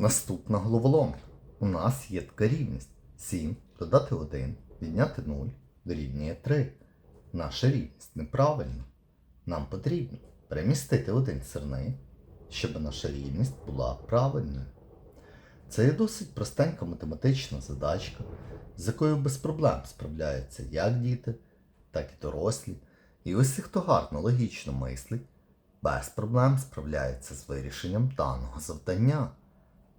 Наступна головоломка. У нас є така рівність. 7 додати 1, відняти 0 дорівнює 3. Наша рівність неправильна. Нам потрібно перемістити один сирник, щоб наша рівність була правильною. Це є досить простенька математична задачка, з якою без проблем справляються як діти, так і дорослі. І усі, хто гарно логічно мислить, без проблем справляється з вирішенням даного завдання.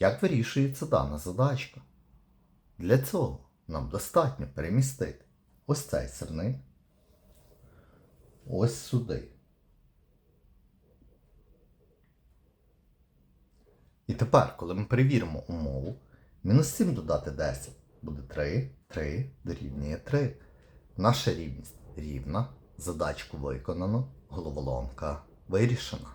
Як вирішується дана задачка? Для цього нам достатньо перемістити ось цей сирник ось сюди. І тепер, коли ми перевіримо умову, мінус 7 додати 10 буде 3, 3 дорівнює 3. Наша рівність рівна, задачку виконано, головоломка вирішена.